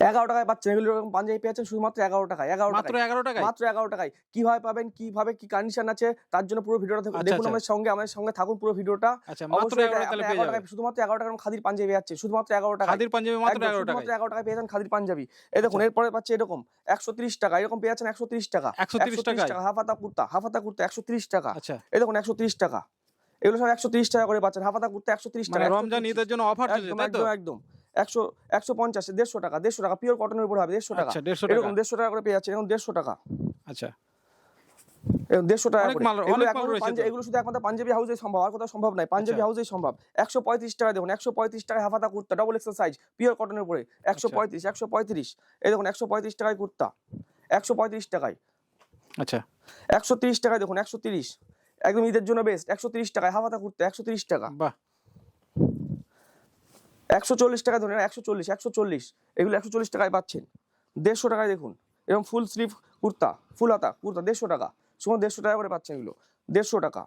এগারো টাকায় পাচ্ছেন। এগুলো এরকম পাঞ্জাবি পেয়েছেন শুধুমাত্র এগারো টাকায় এগারো মাত্র এগারো টাকায়? মাত্র এগারো টাকায়। কীভাবে পাবেন কীভাবে কি কন্ডিশন আছে তার জন্য পুরো ভিডিওটা দেখুন। আচ্ছা, দেখুন আচ্ছা। আমাদের সঙ্গে আমাদের সঙ্গে থাকুন পুরো ভিডিওটা। আচ্ছা মাত্র অবশ্যই এটা এগারো তাহলে আপনি পেয়ে 11 যাবে টাকায় শুধুমাত্র এগারো টাকার খাদির পাঞ্জাবি আছে শুধুমাত্র এগারো টাকা খাদির পাঞ্জাবি মাত্র এগারো টাকায়। শুধুমাত্র এগারো টাকায় পেয়েছেন খাদির পাঞ্জাবি। এই দেখুন এরপরে পাচ্ছে এরকম একশো তিরিশ টাকা এরকম পেয়েছেন একশো তিরিশ টাকা। 130 টাকায়? টাকা হাফাতা কুর্তা হাফাতা কুর্তা একশো তিরিশ টাকা। আচ্ছা। এই দেখুন একশো তিরিশ টাকা। এগুলো সব একশো তিরিশ টাকা করে পাচ্ছেন হাফাতা কুর্তা একশো তিরিশ মানে টাকা। রমজান ঈদের জন্য অফার চলছে তাই তো? একদম একদম। একশো একশো পঞ্চাশ দেড়শো টাকা দেড়শো টাকা পিওর কটনের উপর হবে দেড়শো টাকা। আচ্ছা দেড়শো টাকা। এরকম দেড়শো টাকা করে পেয়ে যাচ্ছে এরকম দেড়শো টাকা। আচ্ছা। দেড়শো টাকা এগুলো শুধু একমাত্র পাঞ্জাবি হাউসে সম্ভব আর কোথাও সম্ভব নয়। পাঞ্জাবি আচ্ছা। হাউসেই সম্ভব। একশো পঁয়ত্রিশ টাকা দেখুন একশো পঁয়ত্রিশ টাকায় হাফাতা kurta double XL size pure কটনের উপরে। একশো আচ্ছা। পঁয়ত্রিশ একশো পঁয়ত্রিশ। এই দেখুন একশো পঁয়ত্রিশ টাকায় কুর্তা। একশো পঁয়ত্রিশ টাকায়। আচ্ছা। একশো তিরিশ টাকায় দেখুন একশো তিরিশ। একদম ঈদের জন্য বেস্ট একশো তিরিশ টাকায় হাফাতা কুর্তা একশো তিরিশ টাকা। বাহ। একশো চল্লিশ টাকা ধরুন একশো চল্লিশ একশো চল্লিশ এগুলো একশো চল্লিশ টাকায় পাচ্ছেন। দেড়শো টাকায় দেখুন এবং ফুল স্লিভ কুর্তা ফুল হাতা কুর্তা দেড়শো টাকা সময় দেড়শো টাকা করে পাচ্ছেন এগুলো দেড়শো টাকা।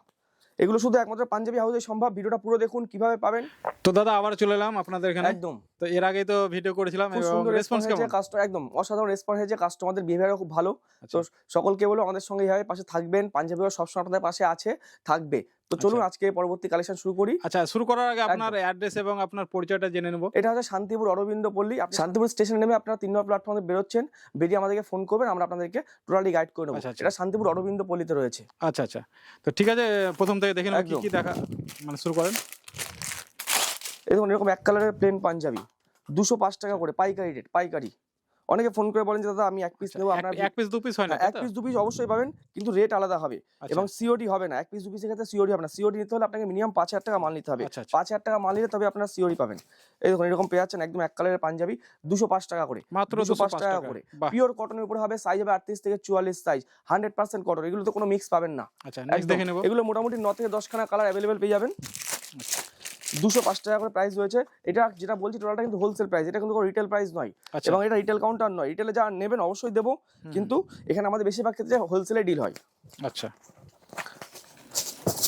এগুলো শুধু একমাত্র পাঞ্জাবি হাউসে সম্ভব ভিডিওটা পুরো দেখুন কীভাবে পাবেন। তো দাদা আবার চলে এলাম আপনাদের এখানে। একদম। তো এর আগে তো ভিডিও করেছিলাম খুব সুন্দর রেসপন্স হয়েছে কেমন? কাস্টমার একদম অসাধারণ রেসপন্স হয়েছে কাস্টমারদের বিহেভিয়ারও খুব ভালো। তো আচ্ছা। সকলকে বলো আমাদের সঙ্গে এইভাবে পাশে থাকবেন পাঞ্জাবিও সবসময় আপনাদের পাশে আছে থাকবে। তো চলুন আচ্ছা। আজকে পরবর্তী কালেকশন শুরু করি। আচ্ছা শুরু করার আগে আপনার অ্যাড্রেস এবং আপনার পরিচয়টা জেনে নেব। এটা হচ্ছে শান্তিপুর অরবিন্দ পল্লী আপনি শান্তিপুর স্টেশনে নেমে আপনারা তিন নম্বর প্ল্যাটফর্মে বেরোচ্ছেন বেরিয়ে আমাদেরকে ফোন করবেন আমরা আপনাদেরকে টোটালি গাইড করে নেব। আচ্ছা। এটা শান্তিপুর অরবিন্দ পল্লীতে রয়েছে। আচ্ছা আচ্ছা। তো ঠিক আছে প্রথম থেকে দেখে নেব কি কি দেখা মানে শুরু করেন। দেখুন এরকম এক কালারের প্লেন পাঞ্জাবি দুশো পাঁচ টাকা করে পাইকারি রেট পাইকারি। অনেকে ফোন করে বলেন যে দাদা আমি এক পিস নেব আপনার এক পিস দু পিস হয় না হ্যাঁ, এক পিস দু পিস অবশ্যই পাবেন কিন্তু রেট আলাদা হবে আচ্ছা। এবং সিওডি হবে না এক পিস দু পিসের ক্ষেত্রে সিওডি হবে না। সিওডি নিতে হলে আপনাকে মিনিমাম পাঁচ হাজার টাকা মাল নিতে হবে। আচ্ছা, আচ্ছা। পাঁচ হাজার টাকা মাল নিলে তবে আপনার সিওডি পাবেন। এই দেখুন এরকম পেয়ে যাচ্ছেন একদম এক কালারের পাঞ্জাবি দুশো পাঁচ টাকা করে মাত্র দুশো দুশো পাঁচ টাকা করে। পিওর কটনের উপরে হবে সাইজ হবে আটত্রিশ থেকে চুয়াল্লিশ সাইজ হান্ড্রেড পার্সেন্ট কটন এগুলো তো কোনো মিক্স পাবেন না। আচ্ছা দেখে নেব। এগুলো মোটামুটি ন থেকে দশখানা কালার অ্যাভেলেবেল পেয়ে যাবেন। দুশো পাঁচ টাকা করে প্রাইস রয়েছে। এটা যেটা বলছি টোটালটা কিন্তু হোলসেল প্রাইস এটা কিন্তু কোনো রিটেল প্রাইস নয়। আচ্ছা। এবং এটা রিটেল কাউন্টার নয়। রিটেলে যা নেবেন অবশ্যই দেবো। কিন্তু এখানে আমাদের বেশিরভাগ ক্ষেত্রে হোলসেলে ডিল হয়। আচ্ছা।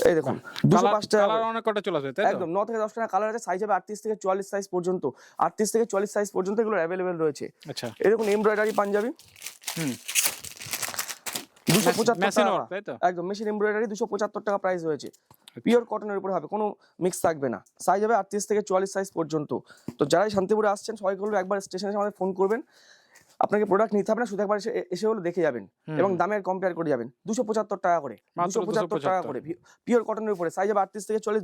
এই দেখুন দুশো পাঁচ টাকা। অনেক কটা চলে আসবে তাই তো? একদম ন থেকে দশ টাকা কালার আছে সাইজ হবে আটত্রিশ থেকে চুয়াল্লিশ সাইজ পর্যন্ত। আটত্রিশ থেকে চুয়াল্লিশ সাইজ পর্যন্ত এগুলো অ্যাভেলেবেল রয়েছে। আচ্ছা। দেখুন এমব্রয়ডারি পাঞ্জাবি। হুম। দুশো পঁচাত্তর একদম মেশিন এমব্রয়ডারি দুশো পঁচাত্তর টাকা প্রাইস রয়েছে। পিওর কটনের উপরে হবে কোনো মিক্স থাকবে না। সাইজ হবে আটত্রিশ থেকে চুয়াল্লিশ সাইজ পর্যন্ত। তো যারাই শান্তিপুরে আসছেন সবাই একবার স্টেশনে এসে আমাদের ফোন করবেন। আপনাকে প্রোডাক্ট নিতে হবে না শুধু একবার এসে হলো দেখে যাবেন। এবং দামের কম্পেয়ার করে যাবেন। দুশো পঁচাত্তর টাকা করে দুশো পঁচাত্তর টাকা করে। পিওর কটনের উপরে। সাইজ হবে আটত্রিশ থেকে চল্লিশ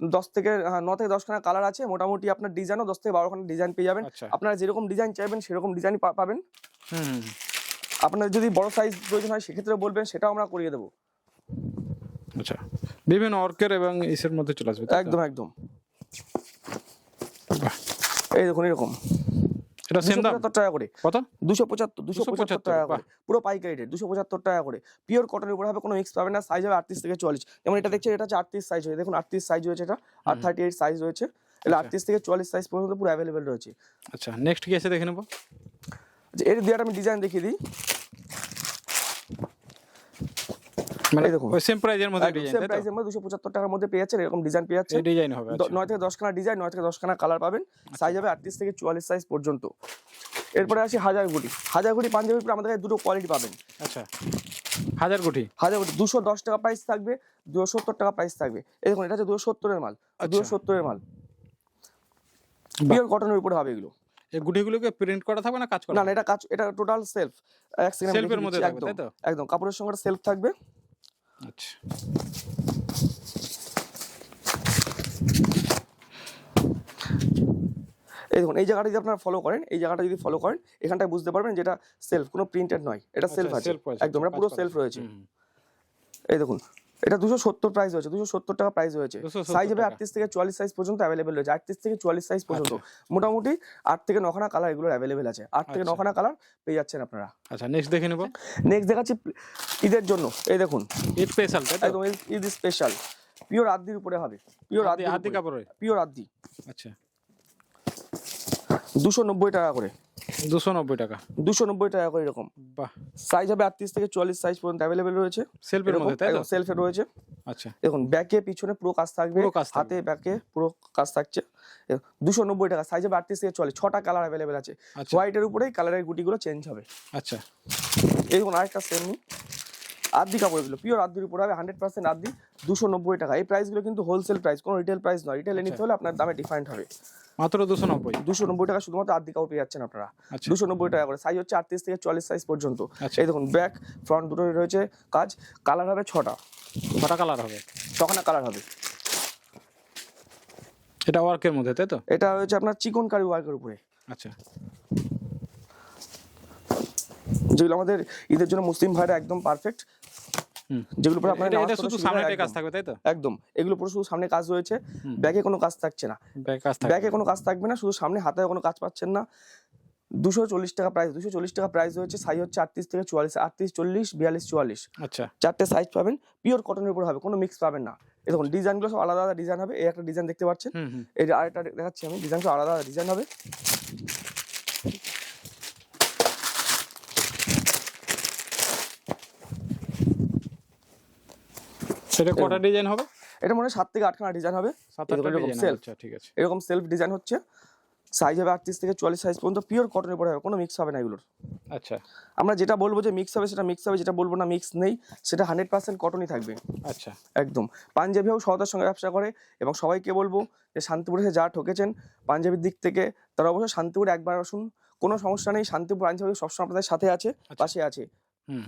দশ থেকে হ্যাঁ, ন থেকে দশখানা কালার আছে। মোটামুটি আপনার ডিজাইনও দশ থেকে বারোখানা ডিজাইন পেয়ে যাবেন। আচ্ছা। আপনারা যেরকম ডিজাইন চাইবেন সেরকম ডিজাইন পাবেন। আপনার যদি বড় সাইজ প্রয়োজন হয় সেক্ষেত্রে বলবেন সেটাও আমরা করিয়ে দেবো। আচ্ছা। বিভিন্ন অর্কের এবং ইসের মধ্যে চলে আসবে একদম একদম। এই দেখুন এরকম। এটা সেম দাম? 275 টাকা করে। কত? দুশো পঁচাত্তর দুশো 275 পঁচাত্তর টাকা করে। পুরো পাইকারি রেট টাকা করে। পিওর কটনের উপরে হবে কোনো মিক্স পাবে না সাইজ হবে আটত্রিশ থেকে চুয়াল্লিশ। যেমন এটা দেখছেন এটা হচ্ছে আটত্রিশ সাইজ হয়েছে। দেখুন আটত্রিশ সাইজ রয়েছে এটা আর থার্টি এইট সাইজ রয়েছে এটা আটত্রিশ থেকে চুয়াল্লিশ সাইজ পর্যন্ত পুরো রয়েছে। আচ্ছা নেক্সট কি আছে দেখে নেব? আচ্ছা, এর দিয়ে আমি ডিজাইন দেখিয়ে দিই। মানে দেখুন। ওই সেম প্রাইজের মধ্যে ডিজাইন সেম তাই মধ্যে দুশো পঁচাত্তর টাকার মধ্যে পেয়ে যাচ্ছেন এরকম ডিজাইন পেয়ে যাচ্ছেন। ডিজাইন হবে দ- আচ্ছা। নয় থেকে দশখানা ডিজাইন নয় থেকে দশখানা কালার পাবেন। সাইজ হবে আটত্রিশ থেকে চুয়াল্লিশ সাইজ পর্যন্ত। এরপরে আসি হাজার গুটি হাজার গুটি পাঞ্জাবির উপরে আমাদের কাছে দুটো কোয়ালিটি পাবেন। আচ্ছা। হাজার কোটি হাজার গুটি দুশো দশ টাকা প্রাইস থাকবে দুশো সত্তর টাকা প্রাইস থাকবে। এই দেখুন এটা হচ্ছে দুশো সত্তরের মাল। দুশো সত্তরের মাল। পিওর কটনের উপরে হবে এগুলো। এই গুটিগুলোকে প্রিন্ট করা থাকবে না কাজ করা না এটা কাজ এটা টোটাল সেলফ এক সেকেন্ড এর মধ্যে থাকবে, তাই তো? একদম কাপড়ের সঙ্গে সেলফ থাকবে। আচ্ছা। এই দেখুন এই জায়গাটা যদি আপনারা ফলো করেন এই জায়গাটা যদি ফলো করেন এখানটায় বুঝতে পারবেন যেটা সেলফ কোনো প্রিন্টেড নয় এটা সেলফ আচ্ছা, আছে একদম এটা পুরো সেলফ রয়েছে। এই দেখুন এটা দুশো সত্তর প্রাইস রয়েছে দুশো সত্তর টাকা প্রাইস 270 সাইজ হবে। আটত্রিশ থেকে চুয়াল্লিশ সাইজ পর্যন্ত অ্যাভেলেবেল রয়েছে। আটত্রিশ থেকে চুয়াল্লিশ সাইজ পর্যন্ত। মোটামুটি আট থেকে নখানা কালার এগুলো অ্যাভেলেবেল আছে। আট থেকে আচ্ছা। নখানা কালার পেয়ে যাচ্ছেন আপনারা। আচ্ছা নেক্সট দেখে নেব। নেক্সট দেখাচ্ছি ঈদের জন্য। এই দেখুন। ঈদ স্পেশাল একদম ঈদ- স্পেশাল পিওর আদির উপরে হবে। পিওর আদি হাতি কাপড়ের? পিওর আদি আচ্ছা। দুশো নব্বই টাকা করে। দুশো নব্বই টাকা। দুশো নব্বই টাকা করে এরকম। বাহ। সাইজ হবে আটত্রিশ থেকে চুয়াল্লিশ সাইজ পর্যন্ত অ্যাভেলেবেল রয়েছে। সেলফের মধ্যে তাই সেলফে রয়েছে। আচ্ছা। দেখুন ব্যাকে পিছনে পুরো কাজ থাকবে। হাতে ব্যাকে পুরো কাজ থাকছে। দুশো নব্বই টাকা সাইজ হবে আটত্রিশ থেকে চুয়াল্লিশ ছটা কালার অ্যাভেলেবেল আছে। আচ্ছা। হোয়াইটের উপরেই কালারের গুটিগুলো চেঞ্জ হবে। আচ্ছা। এই দেখুন আরেকটা সেম আদি কাপড়গুলো পিওর আদির উপরে হবে হান্ড্রেড পার্সেন্ট আদি দুশো নব্বই টাকা। এই প্রাইসগুলো কিন্তু হোলসেল প্রাইস কোনো রিটেল প্রাইস নয়। রিটেল নিতে হলে আপনার দামে ডিফারেন্ট হবে। মাত্র দুশো নব্বই? দুশো নব্বই টাকা শুধুমাত্র আদি কাপড় পেয়ে যাচ্ছেন আপনারা। আচ্ছা। দুশো নব্বই টাকা করে। সাইজ হচ্ছে আটত্রিশ থেকে চল্লিশ সাইজ পর্যন্ত। আচ্ছা। এই দেখুন ব্যাক ফ্রন্ট দুটোই রয়েছে। কাজ কালার হবে ছটা। ছটা কালার হবে? ছখানা কালার হবে? এটা ওয়ার্কের মধ্যে তাই তো? এটা হচ্ছে আপনার চিকন কারি ওয়ার্কের উপরে। আচ্ছা। যেগুলো আমাদের ঈদের জন্য মুসলিম ভাইরা একদম পারফেক্ট যেগুলো পরে আপনার এটা শুধু সামনেটাই কাজ থাকবে তাই তো? একদম। এগুলো পুরো শুধু সামনে কাজ রয়েছে। ব্যাকে কোনো কাজ থাকছে না। ব্যাক কোনো কাজ থাকবে না শুধু সামনে হাতে কোনো কাজ পাচ্ছেন না। দুশো চল্লিশ টাকা প্রাইস দুশো চল্লিশ টাকা প্রাইস হচ্ছে সাইজ হচ্ছে আটত্রিশ থেকে চুয়াল্লিশ আটত্রিশ চল্লিশ বিয়াল্লিশ চুয়াল্লিশ। আচ্ছা। চারটে সাইজ পাবেন পিওর কটনের উপর হবে কোনো মিক্স পাবেন না। দেখুন ডিজাইনগুলো সব আলাদা আলাদা ডিজাইন হবে এই একটা ডিজাইন দেখতে পাচ্ছেন। যে আরেকটা দেখাচ্ছি আমি ডিজাইন সব আলাদা আলাদা ডিজাইন হবে। সেটা কটা ডিজাইন হবে? এটা মনে হয় সাত থেকে আটখানা ডিজাইন হবে। সাত আটটা এরকম ডিজাইন আচ্ছা ঠিক আছে। এরকম সেলফ ডিজাইন হচ্ছে। সাইজ হবে আটত্রিশ থেকে চুয়াল্লিশ সাইজ পর্যন্ত। পিওর কটনের উপরে হবে কোনো মিক্স হবে না এগুলোর। আচ্ছা। আমরা যেটা বলব যে মিক্স হবে সেটা মিক্স হবে যেটা বলব না মিক্স নেই সেটা হান্ড্রেড পার্সেন্ট কটনই থাকবে। আচ্ছা। একদম। পাঞ্জাবি হোক সহতার সঙ্গে ব্যবসা করে এবং সবাইকে বলব যে শান্তিপুরে এসে যা ঠকেছেন পাঞ্জাবির দিক থেকে তারা অবশ্যই শান্তিপুরে একবার আসুন। কোনো সমস্যা নেই শান্তিপুর পাঞ্জাবি সবসময় আপনাদের সাথে আছে পাশে আছে। হুম।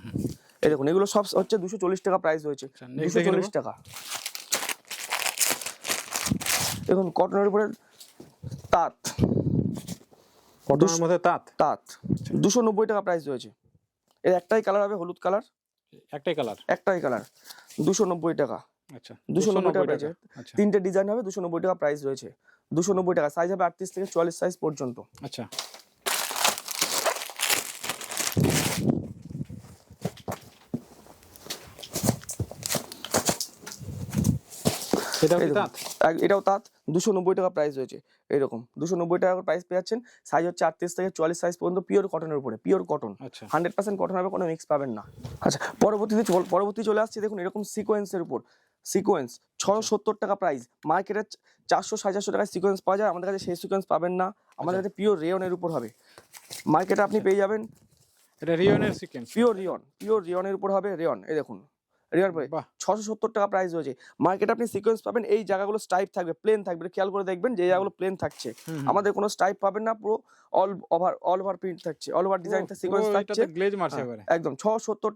এই দেখুন এগুলো সব হচ্ছে দুশো চল্লিশ টাকা প্রাইস হয়েছে আচ্ছা, দুশো চল্লিশ টাকা। দেখুন কটনের উপরে তাঁত। কটনের মধ্যে তাঁত? তাঁত। দুশো নব্বই টাকা প্রাইস রয়েছে। এর একটাই কালার হবে হলুদ কালার একটাই কালার একটাই কালার দুশো নব্বই টাকা। আচ্ছা দুশো নব্বই টাকা টাকা রয়েছে। আচ্ছা। তিনটে ডিজাইন হবে দুশো নব্বই টাকা প্রাইস রয়েছে। দুশো নব্বই টাকা। সাইজ হবে আটত্রিশ থেকে চুয়াল্লিশ সাইজ পর্যন্ত। আচ্ছা। তাঁত? এটাও তাঁত দুশো নব্বই টাকা প্রাইস রয়েছে এরকম দুশো নব্বই টাকা প্রাইস পেয়ে যাচ্ছেন সাইজ হচ্ছে আটত্রিশ থেকে চুয়াল্লিশ সাইজ পর্যন্ত পিওর কটনের উপরে পিওর কটন আচ্ছা। হান্ড্রেড পার্সেন্ট কটন হবে কোনো মিক্স পাবেন না। আচ্ছা পরবর্তীতে পরবর্তী চলে আসছে দেখুন এরকম সিকোয়েন্সের উপর। সিকোয়েন্স ছশো সত্তর টাকা প্রাইস মার্কেটে চারশো সাড়ে চারশো টাকায় সিকোয়েন্স পাওয়া যায় আমাদের কাছে সেই সিকোয়েন্স পাবেন না আমাদের কাছে পিওর রেয়নের উপর হবে। মার্কেটে আপনি পেয়ে যাবেন এটা রিয়নের সিকোয়েন্স পিওর রিয়ন পিওর রিয়নের উপর হবে রেয়ন এই দেখুন। পাবে ছশো সত্তর টাকা প্রাইস রয়েছে মার্কেটে আপনি সিকোয়েন্স পাবেন এই জায়গাগুলো স্টাইপ থাকবে প্লেন থাকবে খেয়াল করে দেখবেন যে জায়গাগুলো প্লেন থাকছে। আমাদের কোনো স্টাইপ পাবেন না পুরো all over all over print থাকছে অল ওভার ডিজাইনটা সিকোয়েন্স থাকছে। গ্লেজ মারছে হ্যাঁ, এবারে একদম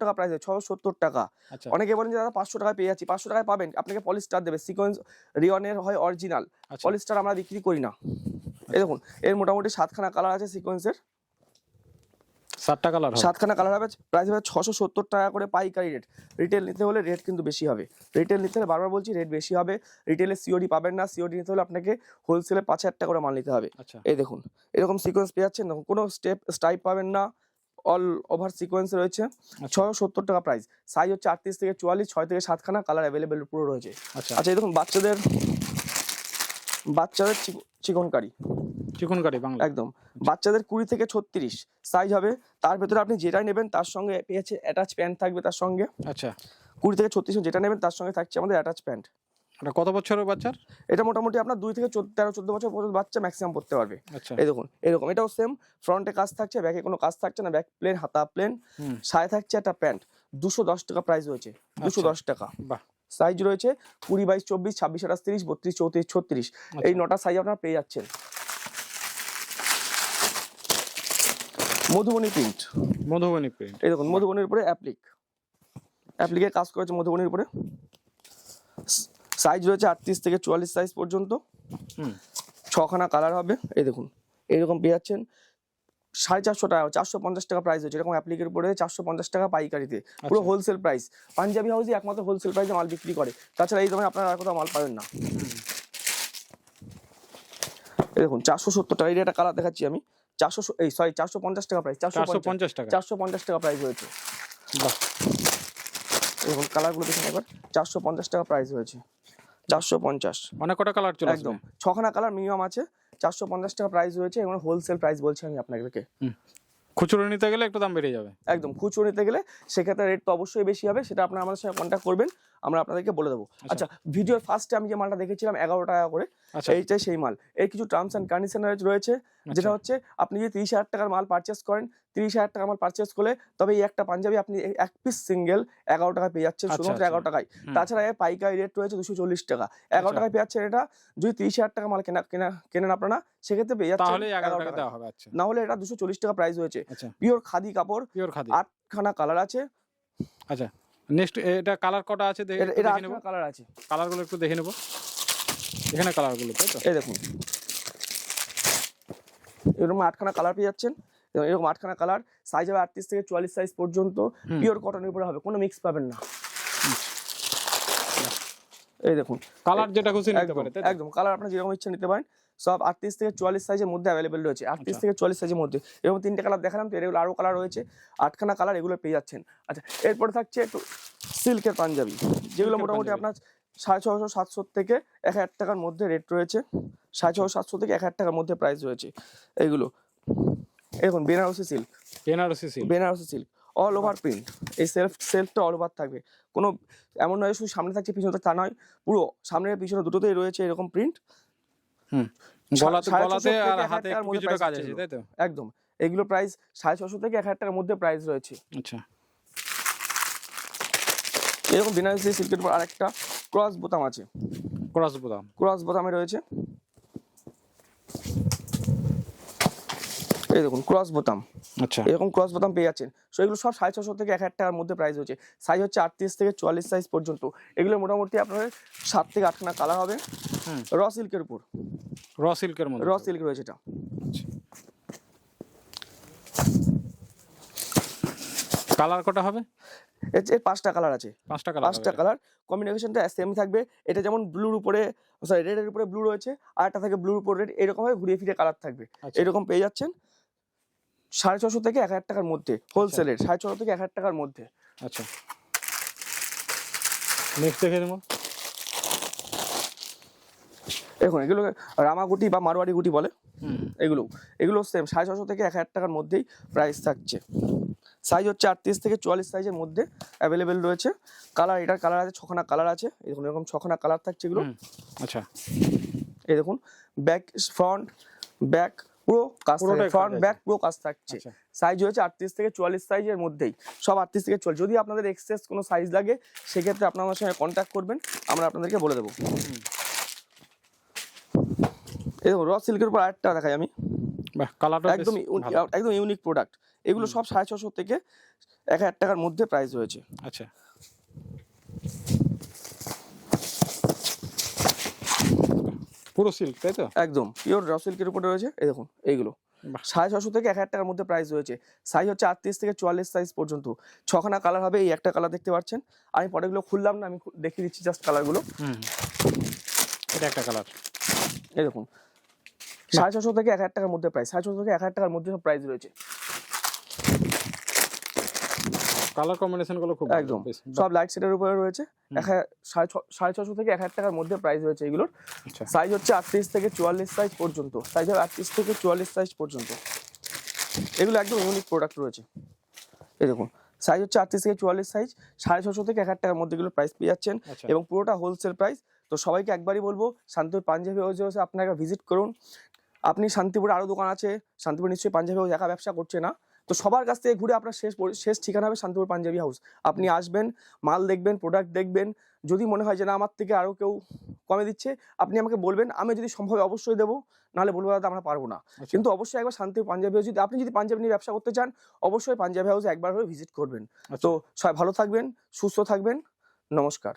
টাকা প্রাইস ছশো সত্তর টাকা। আচ্ছা। অনেকে বলেন যে দাদা পাঁচশো টাকায় পেয়ে যাচ্ছি। পাঁচশো টাকায় পাবেন আপনাকে পলিস্টার দেবে সিকোয়েন্স রিয়নের হয় অরিজিনাল আচ্ছা। পলিস্টার আমরা বিক্রি করি না। এই দেখুন এর মোটামুটি সাতখানা কালার আছে সিকোয়েন্সের সাতটা কালার সাতখানা কালার হবে প্রাইস হবে ছশো সত্তর টাকা করে পাইকারি রেট রিটেল নিতে হলে রেট কিন্তু বেশি হবে। রিটেল নিতে হলে বারবার বলছি রেট বেশি হবে। রিটেলে সিওডি পাবেন না সিওডি নিতে হলে আপনাকে হোলসেলে পাঁচ হাজার টাকা করে মাল নিতে হবে। আচ্ছা। এই দেখুন এরকম সিকোয়েন্স পেয়ে যাচ্ছেন দেখুন কোনো স্টেপ স্টাইপ পাবেন না অল ওভার সিকোয়েন্স রয়েছে। ছশো সত্তর টাকা প্রাইস সাইজ হচ্ছে আটত্রিশ থেকে চুয়াল্লিশ ছয় থেকে সাতখানা কালার অ্যাভেলেবেল পুরো রয়েছে। আচ্ছা। আচ্ছা এই দেখুন বাচ্চাদের বাচ্চাদের চিক- চিকনকারি বাংলা। একদম। বাচ্চাদের কুড়ি থেকে ছত্রিশ সাইজ হবে। তার ভেতরে আপনি যেটাই নেবেন তার সঙ্গে পেয়েছে অ্যাটাচ প্যান্ট থাকবে তার সঙ্গে। আচ্ছা। কুড়ি থেকে ছত্রিশ যেটা নেবেন তার সঙ্গে থাকছে আমাদের অ্যাটাচ প্যান্ট এটা কত বছরের বাচ্চার? এটা মোটামুটি আপনার দুই থেকে তেরো চোদ্দ বছর পর্যন্ত বাচ্চা ম্যাক্সিমাম পড়তে পারবে। আচ্ছা। এই দেখুন এরকম। এটাও সেম ফ্রন্টে কাজ থাকছে ব্যাকে কোনো কাজ থাকছে না। ব্যাক প্লেন হাতা প্লেন সাথে থাকছে একটা প্যান্ট দুশো দশ টাকা প্রাইস রয়েছে। দুশো আচ্ছা। দশ টাকা। বাহ। সাইজ রয়েছে কুড়ি বাইশ চব্বিশ ছাব্বিশ আঠাশ তিরিশ বত্রিশ চৌত্রিশ ছত্রিশ। আচ্ছা। এই নটা সাইজ আপনারা পেয়ে যাচ্ছেন। মধুবনী প্রিন্ট মধুবনী প্রিন্ট এই দেখুন মধুবনীর উপরে অ্যাপ্লিক অ্যাপ্লিকে কাজ করেছে মধুবনীর উপরে। সাইজ রয়েছে আটত্রিশ থেকে চুয়াল্লিশ সাইজ পর্যন্ত। হুম। ছখানা কালার হবে। এই দেখুন এইরকম পেয়ে যাচ্ছেন। সাড়ে চারশো টাকা চারশো পঞ্চাশ টাকা প্রাইস হচ্ছে এরকম অ্যাপ্লিকের উপরে চারশো পঞ্চাশ টাকা পাইকারিতে। পুরো আচ্ছা। হোলসেল প্রাইস পাঞ্জাবি হাউসই একমাত্র হোলসেল প্রাইসে মাল বিক্রি করে। তাছাড়া এই দামে আপনারা আর কোথাও মাল পাবেন না। এই দেখুন চারশো সত্তর টাকা। এই একটা কালার দেখাচ্ছি আমি। চারশো এই সরি চারশো পঞ্চাশ টাকা প্রাইস চারশো পঞ্চাশ টাকা। চারশো পঞ্চাশ টাকা প্রাইস হয়েছে। বাহ। দেখুন কালারগুলো দেখুন একবার চারশো পঞ্চাশ টাকা প্রাইস হয়েছে। চারশো পঞ্চাশ। অনেক কটা কালার চলে একদম। ছখানা কালার মিনিমাম আছে। চারশো পঞ্চাশ টাকা প্রাইস রয়েছে এবং হোলসেল প্রাইস বলছি আমি আপনাদেরকে। খুচরো নিতে গেলে একটু দাম বেড়ে যাবে। একদম খুচরো নিতে গেলে সেক্ষেত্রে রেট তো অবশ্যই বেশি হবে সেটা আপনারা আমাদের সঙ্গে কন্ট্যাক্ট করবেন আমরা আপনাদেরকে বলে দেবো। আচ্ছা। ভিডিওর ফার্স্টে আমি যে মালটা দেখেছিলাম এগারো টাকা করে আচ্ছা। এইটাই সেই মাল। এর কিছু টার্মস অ্যান্ড কন্ডিশন রয়েছে যেটা হচ্ছে আপনি যদি তিরিশ হাজার টাকার মাল পারচেস করেন তিরিশ হাজার টাকা মাল পারচেস করলে তবে এই একটা পাঞ্জাবি আপনি এক পিস সিঙ্গেল এগারো টাকায় পেয়ে যাচ্ছেন আচ্ছা, শুধুমাত্র আচ্ছা। এগারো টাকায় তাছাড়া এর পাইকারি রেট রয়েছে দুশো চল্লিশ টাকা। এগারো আচ্ছা। টাকায় পেয়ে যাচ্ছেন এটা যদি তিরিশ হাজার টাকা মাল কেনা কেনা কেনেন আপনারা সেক্ষেত্রে পেয়ে যাচ্ছেন এগারো টাকা আচ্ছা। না হলে এটা দুশো চল্লিশ টাকা প্রাইস হয়েছে আচ্ছা। পিওর খাদি কাপড় পিওর খাদি। আটখানা কালার আছে। আচ্ছা। নেক্সট এটা কালার কটা আছে এটা একটু দেখে নেব। কালার আছে। কালারগুলো একটু দেখে নেব। এখানে কালারগুলো তাই তো? এই দেখুন। এরকম আটখানা কালার পেয়ে যাচ্ছেন। এবং এরকম আটখানা কালার সাইজ হবে আটত্রিশ থেকে চুয়াল্লিশ সাইজ পর্যন্ত। পিওর কটনের উপরে হবে কোনো মিক্স পাবেন না। এই দেখুন। কালার যেটা খুশি নিতে একদম পারে তাই তো? একদম কালার আপনার যেরকম ইচ্ছা নিতে পারেন সব আটত্রিশ থেকে চুয়াল্লিশ সাইজের মধ্যে অ্যাভেলেবেল রয়েছে আটত্রিশ আচ্ছা। থেকে চুয়াল্লিশ সাইজের মধ্যে। এরকম তিনটে কালার দেখালাম তো এগুলো আরও কালার রয়েছে আটখানা কালার এগুলো পেয়ে যাচ্ছেন। আচ্ছা এরপরে থাকছে একটু সিল্কের পাঞ্জাবি যেগুলো মোটামুটি আপনার সাড়ে ছশো সাতশো থেকে এক হাজার টাকার মধ্যে রেট রয়েছে। সাড়ে ছশো সাতশো থেকে এক হাজার টাকার মধ্যে প্রাইস রয়েছে। এইগুলো। এখন Benarasi silk Benarasi silk Benarasi silk all over print এই সেলফ সেলফটা অল ওভার থাকবে। কোনো এমন নয় শুধু সামনে থাকছে পিছনে তা নয়। পুরো সামনে পিছনে দুটোতেই রয়েছে এরকম প্রিন্ট হুম। গলাতে আর হাতে কিছুটা কাজ আছে আছে তাই তো? একদম। এগুলো প্রাইস সাড়ে ছশো থেকে এক হাজার টাকার মধ্যে প্রাইস রয়েছে। আচ্ছা। এরকম বেনারসি সিল্কের উপর আরেকটা ক্রস বোতাম আছে। ক্রস বোতাম। ক্রস বোতামে রয়েছে। এই দেখুন ক্রস বোতাম। আচ্ছা। এরকম ক্রস বোতাম পেয়ে যাচ্ছেন। সো এগুলো সব সাড়ে ছশো থেকে এক হাজার টাকার মধ্যে প্রাইস হচ্ছে। সাইজ হচ্ছে আটত্রিশ থেকে চুয়াল্লিশ সাইজ পর্যন্ত। এগুলো মোটামুটি আপনার সাত থেকে আটখানা কালার হবে। হুম। র সিল্কের উপর। র সিল্কের মধ্যে। র সিল্ক রয়েছে এটা। কালার কটা হবে? এর পাঁচটা কালার আছে। পাঁচটা কালার পাঁচটা কালার কম্বিনেশনটা সেম থাকবে। এটা যেমন ব্লুর উপরে সরি রেডের উপরে ব্লু রয়েছে আর একটা থাকে ব্লুর উপর রেড এরকম ভাবে ঘুরিয়ে ফিরে কালার থাকবে। আচ্ছা। এরকম পেয়ে যাচ্ছেন সাড়ে ছশো থেকে এক হাজার টাকার মধ্যে হোলসেলের সাড়ে ছশো থেকে এক হাজার টাকার মধ্যে। আচ্ছা। নেক্সট দেখে দেবো দেখুন এগুলো রামাগুটি বা মারোয়ারি গুটি বলে হুম। এগুলো এগুলো সেম সাড়ে ছশো থেকে এক হাজার টাকার মধ্যেই প্রাইস থাকছে। সাইজ হচ্ছে আটত্রিশ থেকে চুয়াল্লিশ সাইজের মধ্যে অ্যাভেলেবেল রয়েছে। কালার এটার কালার আছে ছখানা কালার আছে। এরকম এরকম ছখানা কালার থাকছে এগুলো। আচ্ছা। এই দেখুন ব্যাক ফ্রন্ট ব্যাক পুরো কাজ ফ্রন্ট ব্যাক পুরো কাজ থাকছে। আচ্ছা। সাইজ হয়েছে আটত্রিশ থেকে চুয়াল্লিশ সাইজের মধ্যেই। সব আটত্রিশ থেকে চুয়াল্লিশ। যদি আপনাদের এক্সেস কোনো সাইজ লাগে সেক্ষেত্রে আপনার আমার সঙ্গে কন্ট্যাক্ট করবেন আমরা আপনাদেরকে বলে দেবো। এই দেখুন র সিল্কের উপর আরেকটা দেখাই আমি। একদম একদম ইউনিক প্রোডাক্ট এগুলো সব সাড়ে ছশো থেকে এক হাজার টাকার মধ্যে প্রাইস রয়েছে আচ্ছা। পুরো সিল্ক তাই তো? একদম পিওর র সিল্কের উপরে রয়েছে এই দেখুন এইগুলো। সাড়ে ছশো থেকে এক হাজার টাকার মধ্যে প্রাইস রয়েছে সাইজ হচ্ছে আটত্রিশ থেকে চুয়াল্লিশ সাইজ পর্যন্ত। ছখানা কালার হবে এই একটা কালার দেখতে পাচ্ছেন। আমি পরেগুলো খুললাম না আমি দেখিয়ে দিচ্ছি জাস্ট কালারগুলো এটা একটা কালার এই দেখুন সাড়ে ছশো থেকে এক হাজার টাকার মধ্যে প্রাইস সাড়ে ছশো থেকে এক হাজার টাকার মধ্যে সব প্রাইস রয়েছে। কালার কম্বিনেশনগুলো খুব একদম। সব লাইট সেটের উপরে রয়েছে। এক সাড়ে ছশো থেকে এক হাজার টাকার মধ্যে প্রাইস রয়েছে এগুলোর। আচ্ছা। সাইজ হচ্ছে আটত্রিশ থেকে চুয়াল্লিশ সাইজ পর্যন্ত। সাইজ হবে আটত্রিশ থেকে চুয়াল্লিশ সাইজ পর্যন্ত। এগুলো একদম ইউনিক প্রোডাক্ট রয়েছে। এই দেখুন সাইজ হচ্ছে আটত্রিশ থেকে চুয়াল্লিশ সাইজ সাড়ে ছশো থেকে এক হাজার টাকার মধ্যে এগুলো প্রাইস পেয়ে যাচ্ছেন। আচ্ছা। এবং পুরোটা হোলসেল প্রাইস তো সবাইকে একবারই বলব শান্তিপুর পাঞ্জাবি হাউসে এসে আপনারা ভিজিট করুন। আপনি শান্তিপুরে আরও দোকান আছে শান্তিপুর নিশ্চয়ই পাঞ্জাবি হাউস একা ব্যবসা করছে না। তো সবার কাছ থেকে ঘুরে আপনার শেষ শেষ ঠিকানা হবে শান্তিপুর পাঞ্জাবি হাউস আপনি আসবেন মাল দেখবেন প্রোডাক্ট দেখবেন যদি মনে হয় যে না আমার থেকে আরও কেউ কমে দিচ্ছে আপনি আমাকে বলবেন আমি যদি সম্ভব অবশ্যই দেবো নাহলে বলব দাদা আমরা পারব না। আচ্ছা। কিন্তু অবশ্যই একবার শান্তিপুর পাঞ্জাবি হাউস যদি আপনি যদি পাঞ্জাবি নিয়ে ব্যবসা করতে চান অবশ্যই পাঞ্জাবি হাউস একবার হয়ে ভিজিট করবেন। আচ্ছা। তো সবাই ভালো থাকবেন সুস্থ থাকবেন নমস্কার।